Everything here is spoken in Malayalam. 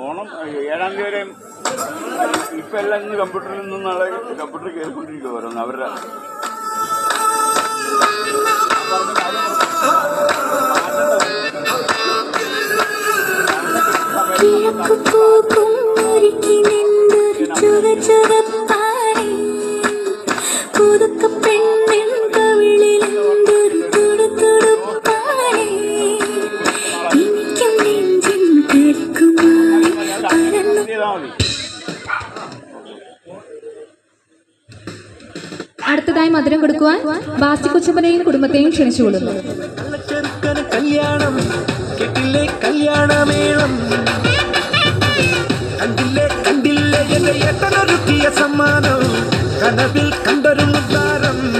ഓണം ഏഴാം തീയതി വരെ ഇപ്പം എല്ലാം ഇന്ന് കമ്പ്യൂട്ടറിൽ നിന്നുള്ള കമ്പ്യൂട്ടർ കയറിക്കൊണ്ടിരിക്കുക ഓരോന്ന് അവരുടെ. ചുര ചുരപ്പാടി പുതുക്ക മതി അടുത്തതായി മധുരം കൊടുക്കുവാൻ ബാസി കൊച്ചപ്പനെയും കുടുംബത്തെയും ക്ഷണിച്ചുകൊള്ളുന്നു. കല്യാണം കെട്ടില്ലേ കല്യാണമേളം. കണ്ടില്ലേ കണ്ടില്ലേ എന്റെ സമ്മാനം. കനവിൽ കണ്ടൊരു കരളിൽ